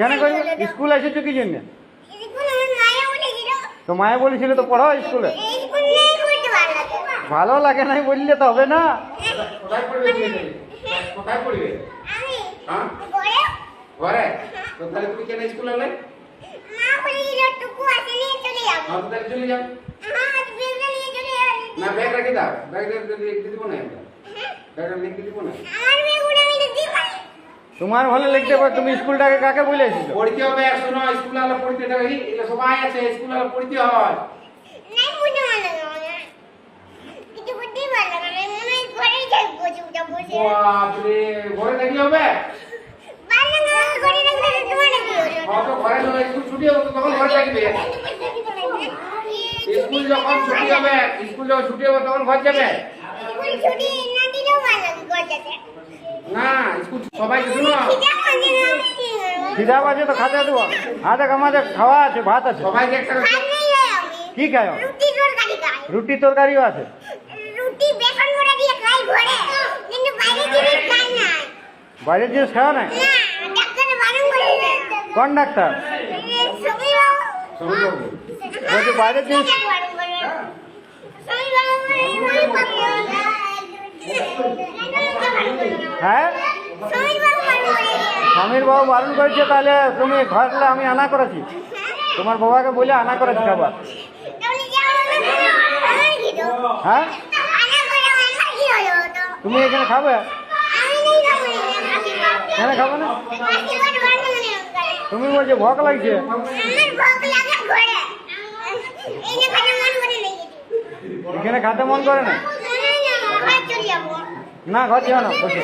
কেন করবে স্কুল এসেছ কি জন্য? তো মায়ে বলেছিল তো পড়ো স্কুলে। ভালো লাগে নাই বললে তো হবে না। কোথায় পড়বে তুমি এখানে? কোথায় পড়বে আমি হ্যাঁ ঘরে? তো তাহলে তুমি কেন স্কুলে এলে মা বলেছিল টুকু আছে নিয়ে চলে যাব হ্যাঁ যাও। না ব্যাগ রেখে দাও। ব্যাগ দিব না ব্যাগটা দিব না আমার মেয়েগুলো আমি দিতে পারি তোমার ভালো লিখতে পারো তুমি স্কুলটাকে কাকে বলে এসেছ? পড়তে হবে শোনো স্কুলে আলো পড়তে দেবে এগুলো সবাই আছে স্কুলে আলো পড়তে হয়। নাই বুঝতে ভালো লাগে কিছু বুঝতেই ভালো না ঘরেই থাকব চুপচাপ বসে। বাপরে ঘরে থাকি হবে? ভালো না ঘরে থাকলে তোমার কি হলো অত ঘরে না স্কুল ছুটি হবে তখন ঘরে থাকবে। স্কুল যখন ছুটি হবে স্কুল যখন ছুটি হবে তখন ঘর যাবে? স্কুল সবাইকে শোনো খিদে পাচ্ছে না খিদা বাজে তো খাতে দেবো হাতে আমাদের খাওয়া আছে ভাত আছে সবাইকে একটা করে- খাই নাই রে আমি কি খাও রুটি তরকারি খাই রুটি তরকারিও আছে রুটি বেসন করে দিয়ে খাই ঘরে কিন্তু বাইরে জিনিস খাই নাই বাইরের জিনিস খাওয়া নাই না ডাক্তার বারণ করেছে কোন ডাক্তার সবই বাবু সবাই যাবে। বলছি বাইরের জিনিস বারণ করে সবই বাবু সবই বাবু হ্যাঁ স্বামীর বাবা বারণ করেছে, তাহলে তুমি ঘরলে আমি আনা করেছি। তোমার বাবাকে বলে আনা করেছি খাবার হ্যাঁ? তুমি এখানে খাবে? নেই খাব না? তুমি বলছো ভোগ লাগছে? এখানে খাতে মন করে না? না, ঘর যেও না বসে।